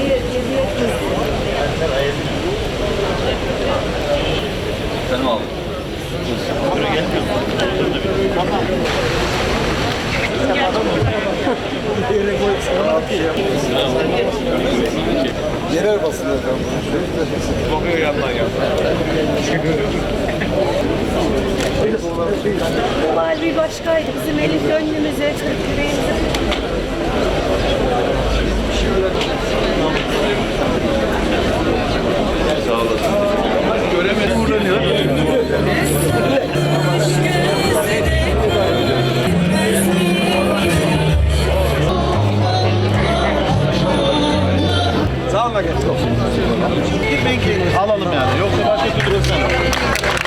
Hediye etmiş. Benim abi. Yerel basın efendim. Bakıyor yandan ya. Hal bir başkaydı. Bizim elin gönlümüze, yüreğimize. Sağ olasın. Göremedim. Sağ olun alalım yani. Yoksa başka türlü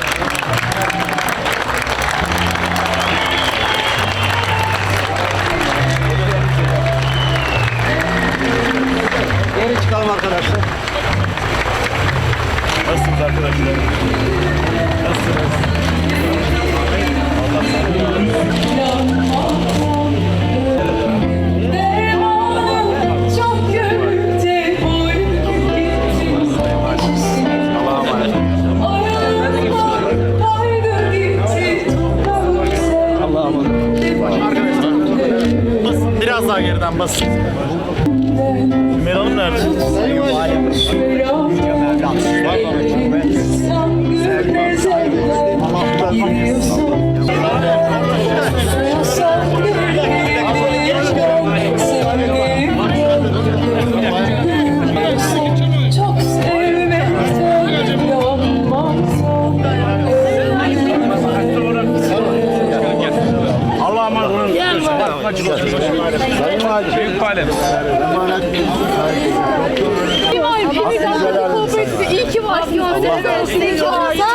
İyi ki varsın. İyi ki varsın.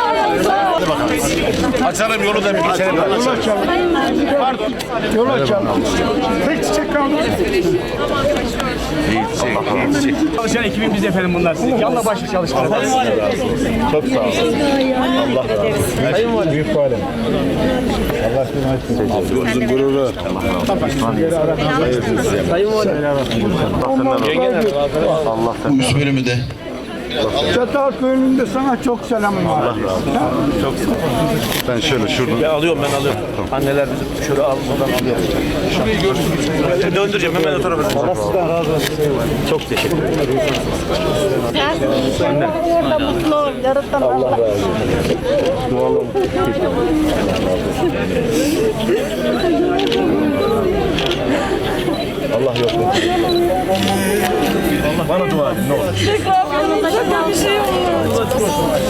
Açalım yolu da bir geçelim. Pardon. Yolu açalım. Tek çiçek kaldı. Çalışan ekibimiz efendim bunlar. Yanla başlı çalışmalar. Çok sağ olun. Allah razı olsun. Sayın Valim. Büyük Valim. Allah sizin açsın. Gururu. Sayın Valim. Allah Bu üst bölümü de Çatal köyünde sana çok selamım var. Allah razı olsun. Çok sağ olun. Ben şöyle şuradan. Ben alıyorum ben alıyorum. Anneler bizim şöyle almadan alıyor. Şurayı görsün. Döndüreceğim hemen o tarafa. Allah sizden razı olsun. Çok teşekkür ederim. Orada mutlu ol. Yaratan Allah. Allah yok. Allah bana dua edin ne olur.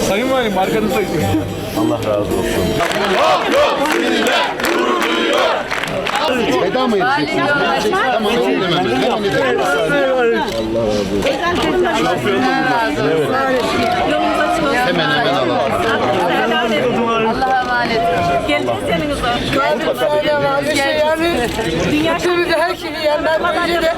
Sayın Valim arkanızda Allah razı olsun. Veda mı edeceksin? Tamam, hemen hemen edelim. Hemen hemen alalım. Allah'a emanet. Geleceğiz yanınıza. yani Dünya Türkiye'de her şeyi yerler bence de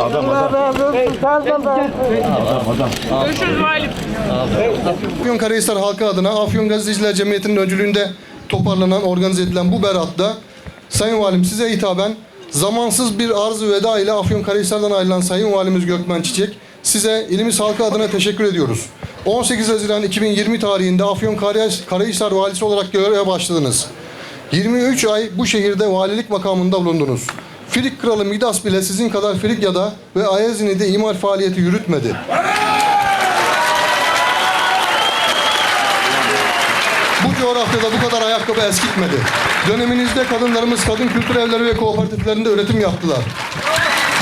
Adam adam. Afyonkarahisar halkı adına Afyon Gazeteciler Cemiyeti'nin öncülüğünde toparlanan, organize edilen bu beratta Sayın Valim size hitaben zamansız bir arz-ı veda ile Afyonkarahisar'dan ayrılan Sayın Valimiz Gökmen Çiçek size ilimiz halkı adına teşekkür ediyoruz. 18 Haziran 2020 tarihinde Afyonkarahisar valisi olarak göreve başladınız. 23 ay bu şehirde valilik makamında bulundunuz. Frik kralı Midas bile sizin kadar Frigya'da ve Ayazini'de imal faaliyeti yürütmedi. Bu coğrafyada bu kadar ayakkabı eskitmedi. Döneminizde kadınlarımız kadın kültür evleri ve kooperatiflerinde üretim yaptılar.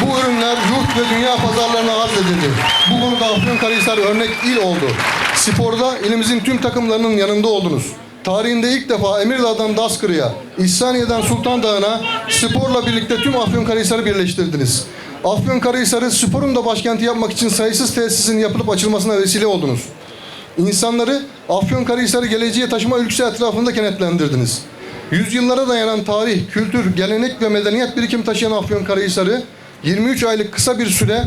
Bu ürünler yurt ve dünya pazarlarına arz edildi. Bu konuda Afyonkarahisar örnek il oldu. Sporda ilimizin tüm takımlarının yanında oldunuz. Tarihinde ilk defa Emirdağ'dan Daskırı'ya, İhsaniye'den Sultan Dağı'na sporla birlikte tüm Afyonkarahisar'ı birleştirdiniz. Afyonkarahisar'ı sporun da başkenti yapmak için sayısız tesisin yapılıp açılmasına vesile oldunuz. İnsanları Afyonkarahisar'ı geleceğe taşıma ülküsü etrafında kenetlendirdiniz. Yüzyıllara dayanan tarih, kültür, gelenek ve medeniyet birikim taşıyan Afyonkarahisar'ı 23 aylık kısa bir süre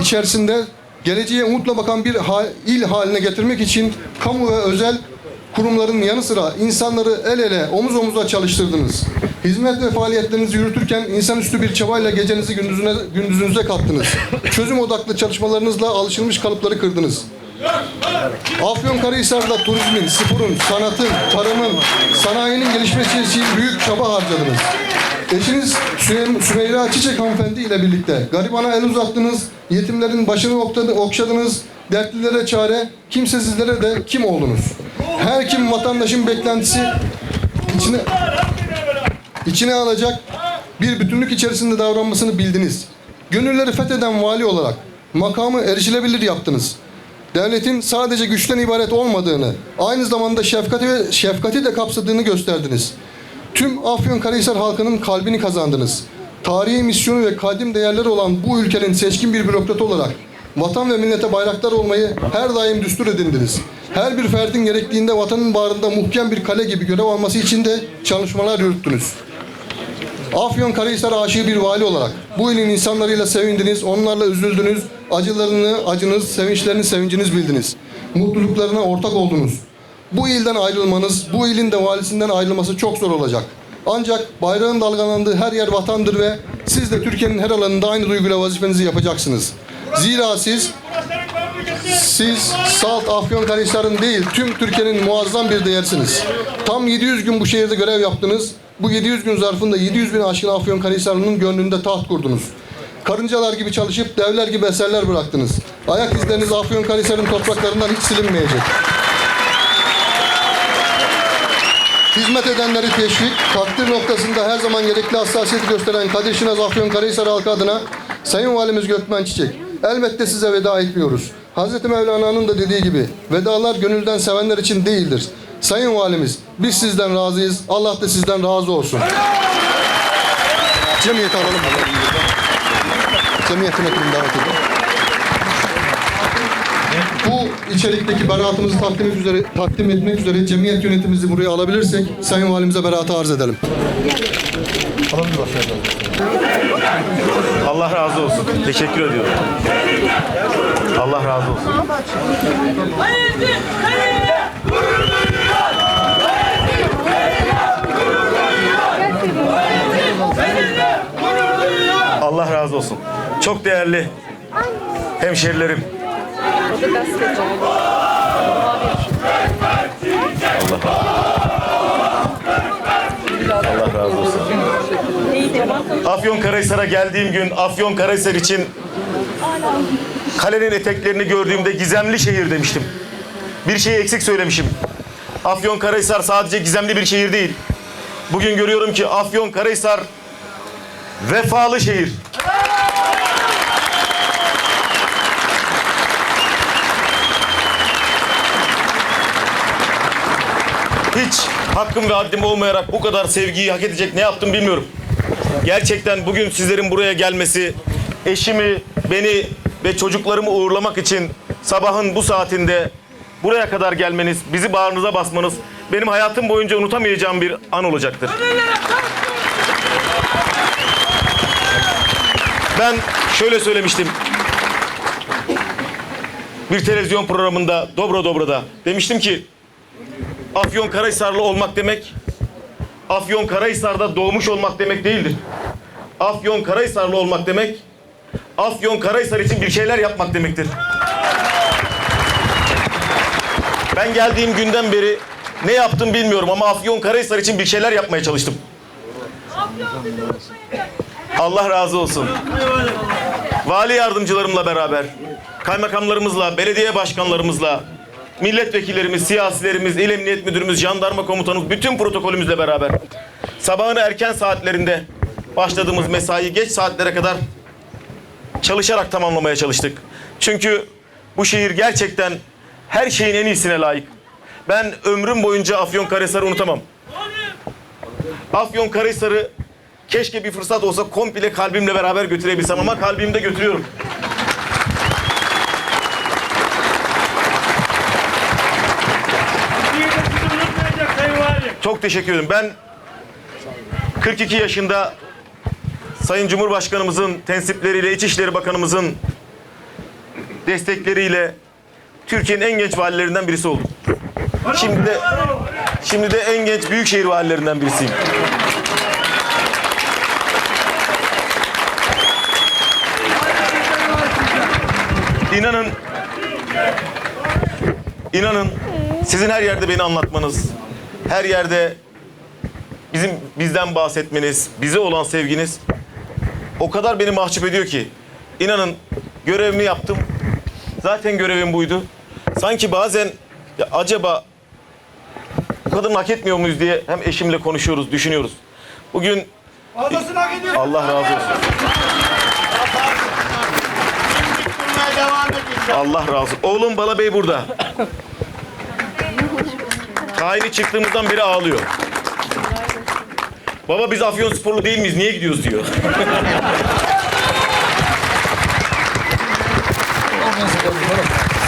içerisinde geleceğe umutla bakan bir il haline getirmek için kamu ve özel kurumların yanı sıra insanları el ele, omuz omuza çalıştırdınız. Hizmet ve faaliyetlerinizi yürütürken insanüstü bir çabayla gecenizi gündüzüne, gündüzünüze kattınız. Çözüm odaklı çalışmalarınızla alışılmış kalıpları kırdınız. Afyonkarahisar'da turizmin, sporun, sanatın, tarımın, sanayinin gelişmesi için büyük çaba harcadınız. Eşiniz Sümeyra Çiçek hanımefendi ile birlikte garibana el uzattınız, yetimlerin başını okşadınız, dertlilere çare, kimsesizlere de kim oldunuz? Her kim vatandaşın beklentisi içine, içine alacak bir bütünlük içerisinde davranmasını bildiniz. Gönülleri fetheden vali olarak makamı erişilebilir yaptınız. Devletin sadece güçten ibaret olmadığını, aynı zamanda şefkati ve şefkati de kapsadığını gösterdiniz. Tüm Afyonkarahisar halkının kalbini kazandınız. Tarihi misyonu ve kadim değerleri olan bu ülkenin seçkin bir bürokratı olarak vatan ve millete bayraktar olmayı her daim düstur edindiniz. Her bir ferdin gerektiğinde vatanın bağrında muhkem bir kale gibi görev alması için de çalışmalar yürüttünüz. Afyonkarahisar aşığı bir vali olarak bu ilin insanlarıyla sevindiniz, onlarla üzüldünüz, acılarını acınız, sevinçlerini sevinciniz bildiniz. Mutluluklarına ortak oldunuz. Bu ilden ayrılmanız, bu ilin de valisinden ayrılması çok zor olacak. Ancak bayrağın dalgalandığı her yer vatandır ve siz de Türkiye'nin her alanında aynı duyguyla vazifenizi yapacaksınız. Zira siz siz Salt Afyonkarahisar'ın değil tüm Türkiye'nin muazzam bir değersiniz. Tam 700 gün bu şehirde görev yaptınız. Bu 700 gün zarfında 700 bin aşkın Afyonkarahisarlı'nın gönlünde taht kurdunuz. Karıncalar gibi çalışıp devler gibi eserler bıraktınız. Ayak izleriniz Afyonkarahisar'ın topraklarından hiç silinmeyecek. Hizmet edenleri teşvik, takdir noktasında her zaman gerekli hassasiyeti gösteren Kadir Şinaz Afyonkarahisar halkı adına Sayın Valimiz Gökmen Çiçek, elbette size veda etmiyoruz. Hazreti Mevlana'nın da dediği gibi, vedalar gönülden sevenler için değildir. Sayın Valimiz, biz sizden razıyız, Allah da sizden razı olsun. Cemiyeti alalım. Cemiyet yönetimini davet edelim. Bu içerikteki beraatımızı takdim üzere, takdim etmek üzere cemiyet yönetimimizi buraya alabilirsek Sayın Valimize beraatı arz edelim. Allah razı olsun. Teşekkür ediyorum. Allah razı olsun. Allah razı olsun. Çok değerli hemşerilerim. Allah razı olsun. Afyonkarahisar'a geldiğim gün Afyonkarahisar için kalenin eteklerini gördüğümde gizemli şehir demiştim. Bir şeyi eksik söylemişim. Afyonkarahisar sadece gizemli bir şehir değil. Bugün görüyorum ki Afyonkarahisar vefalı şehir. Hiç hakkım ve haddim olmayarak bu kadar sevgiyi hak edecek ne yaptım bilmiyorum. Gerçekten bugün sizlerin buraya gelmesi, eşimi, beni ve çocuklarımı uğurlamak için sabahın bu saatinde buraya kadar gelmeniz, bizi bağrınıza basmanız benim hayatım boyunca unutamayacağım bir an olacaktır. Ben şöyle söylemiştim. Bir televizyon programında Dobro Dobro'da demiştim ki Afyon Karahisarlı olmak demek Afyon Karahisar'da doğmuş olmak demek değildir. Afyon Karahisarlı olmak demek Afyon Karahisar için bir şeyler yapmak demektir. Ben geldiğim günden beri ne yaptım bilmiyorum ama Afyon Karahisar için bir şeyler yapmaya çalıştım. Allah razı olsun. Vali yardımcılarımla beraber, kaymakamlarımızla, belediye başkanlarımızla, milletvekillerimiz, siyasilerimiz, il emniyet müdürümüz, jandarma komutanımız, bütün protokolümüzle beraber sabahın erken saatlerinde başladığımız mesai geç saatlere kadar çalışarak tamamlamaya çalıştık. Çünkü bu şehir gerçekten her şeyin en iyisine layık. Ben ömrüm boyunca Afyonkarahisar'ı unutamam. Afyonkarahisar'ı keşke bir fırsat olsa komple kalbimle beraber götürebilsem ama kalbimde götürüyorum. Çok teşekkür ederim. Ben 42 yaşında Sayın Cumhurbaşkanımızın tensipleriyle, İçişleri Bakanımızın destekleriyle Türkiye'nin en genç valilerinden birisi oldum. Şimdi de şimdi de en genç büyükşehir valilerinden birisiyim. İnanın İnanın sizin her yerde beni anlatmanız, her yerde bizim bizden bahsetmeniz, bize olan sevginiz o kadar beni mahcup ediyor ki. İnanın görevimi yaptım. Zaten görevim buydu. Sanki bazen ya acaba bu kadını hak etmiyor muyuz diye hem eşimle konuşuyoruz, düşünüyoruz. Bugün Allah razı olsun. Allah razı olsun. Oğlum Bala Bey burada. Tayini çıktığımızdan beri ağlıyor. Baba biz Afyon sporlu değil miyiz? Niye gidiyoruz diyor.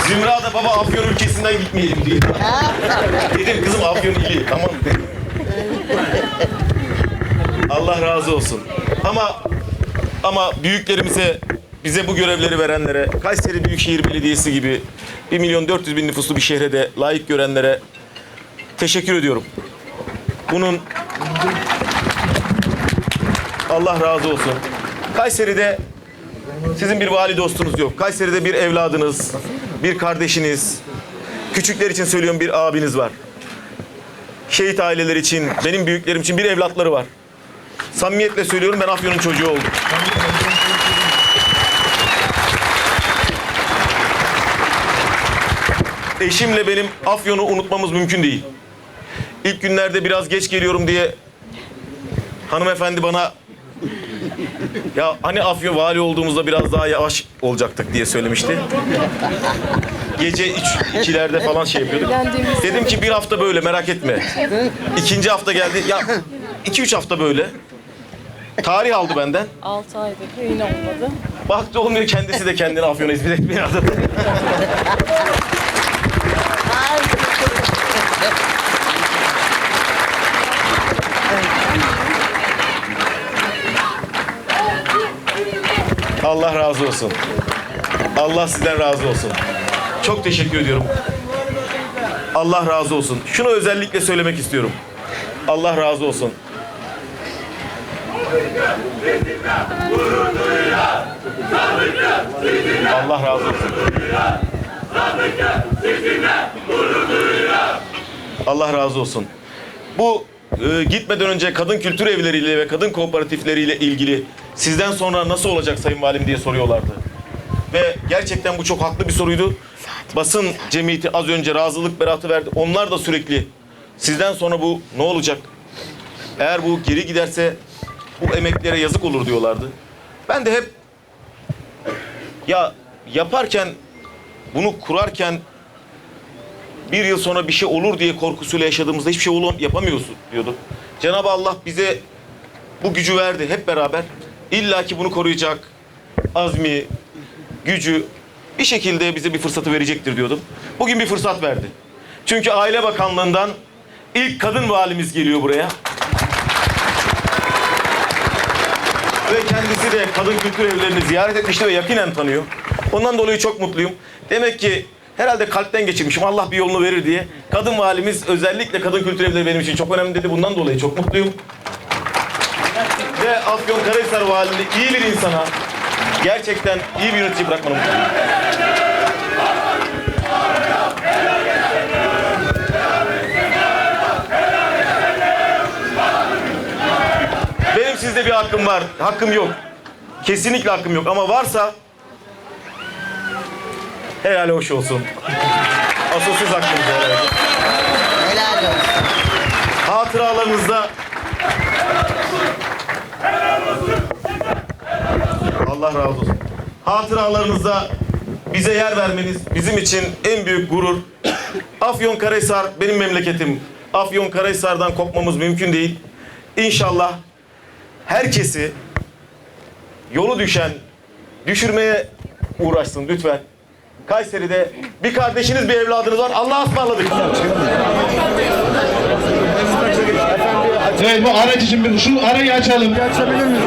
Zümra da baba Afyon ülkesinden gitmeyelim diye. Dedim kızım Afyon ili. Tamam dedim. Allah razı olsun. Ama ama büyüklerimize bize bu görevleri verenlere, Kayseri Büyükşehir Belediyesi gibi 1 milyon 400 bin nüfuslu bir şehre de layık görenlere teşekkür ediyorum. Bunun Allah razı olsun. Kayseri'de sizin bir vali dostunuz yok. Kayseri'de bir evladınız, bir kardeşiniz, küçükler için söylüyorum bir abiniz var. Şehit aileler için, benim büyüklerim için bir evlatları var. Samimiyetle söylüyorum ben Afyon'un çocuğu oldum. Eşimle benim Afyon'u unutmamız mümkün değil. İlk günlerde biraz geç geliyorum diye hanımefendi bana ya hani Afyon vali olduğumuzda biraz daha yavaş olacaktık diye söylemişti. Gece üç, ikilerde falan şey yapıyorduk. Dedim ki bir hafta böyle merak etme. İkinci hafta geldi. Ya iki üç hafta böyle. Tarih aldı benden. 6 aydır yine olmadı. Baktı olmuyor kendisi de kendini Afyon'a hizmet etmeye adadı. Allah razı olsun. Allah sizden razı olsun. Çok teşekkür ediyorum. Allah razı olsun. Şunu özellikle söylemek istiyorum. Allah razı olsun. Allah razı olsun. Allah razı olsun. Bu e, gitmeden önce kadın kültür evleriyle ve kadın kooperatifleriyle ilgili sizden sonra nasıl olacak Sayın Valim diye soruyorlardı. Ve gerçekten bu çok haklı bir soruydu. Basın cemiyeti az önce razılık beratı verdi. Onlar da sürekli sizden sonra bu ne olacak? Eğer bu geri giderse bu emeklere yazık olur diyorlardı. Ben de hep ya yaparken bunu kurarken bir yıl sonra bir şey olur diye korkusuyla yaşadığımızda hiçbir şey olur, yapamıyorsun diyorduk. Cenab-ı Allah bize bu gücü verdi hep beraber. İlla ki bunu koruyacak azmi, gücü bir şekilde bize bir fırsatı verecektir diyordum. Bugün bir fırsat verdi. Çünkü Aile Bakanlığı'ndan ilk kadın valimiz geliyor buraya. Ve kendisi de kadın kültür evlerini ziyaret etmişti ve yakinen tanıyor. Ondan dolayı çok mutluyum. Demek ki herhalde kalpten geçirmişim Allah bir yolunu verir diye. Kadın valimiz özellikle kadın kültür evleri benim için çok önemli dedi. Bundan dolayı çok mutluyum. Ve Afyonkarahisar valiliği iyi bir insana gerçekten iyi bir yönetici bırakmanı mutluyum. Benim sizde bir hakkım var. Hakkım yok. Kesinlikle hakkım yok. Ama varsa helal hoş olsun. Asılsız hakkınız herhalde. Helal olsun. Hatıralarınızda Allah razı olsun. Hatıralarınızda bize yer vermeniz bizim için en büyük gurur. Afyonkarahisar benim memleketim. Afyonkarahisar'dan kopmamız mümkün değil. İnşallah herkesi yolu düşen, düşürmeye uğraşsın lütfen. Kayseri'de bir kardeşiniz, bir evladınız var. Allah'a ısmarladık. Evet bu araç için bir- şu arayı açalım. Açabilir miyiz?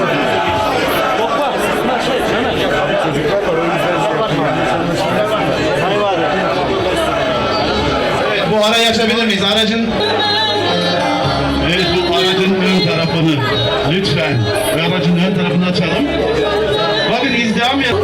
Bu arayı açabilir miyiz? Aracın Evet bu aracın ön tarafını lütfen aracın ön tarafını açalım. Bakın izdiham yap.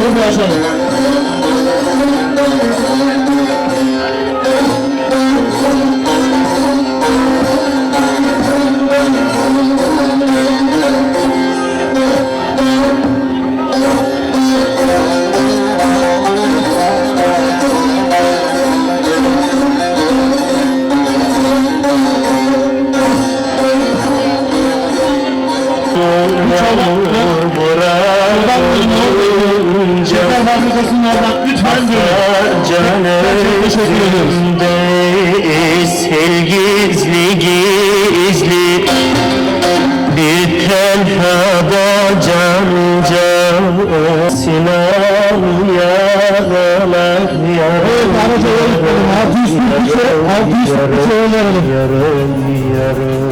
Продолжение teşekkür ediyoruz. gizli gizli bir tenhada can can Sinan yaralar Evet, araca yol verelim. 600 bin kişi, 600 bin kişi yol verelim. yarım yarım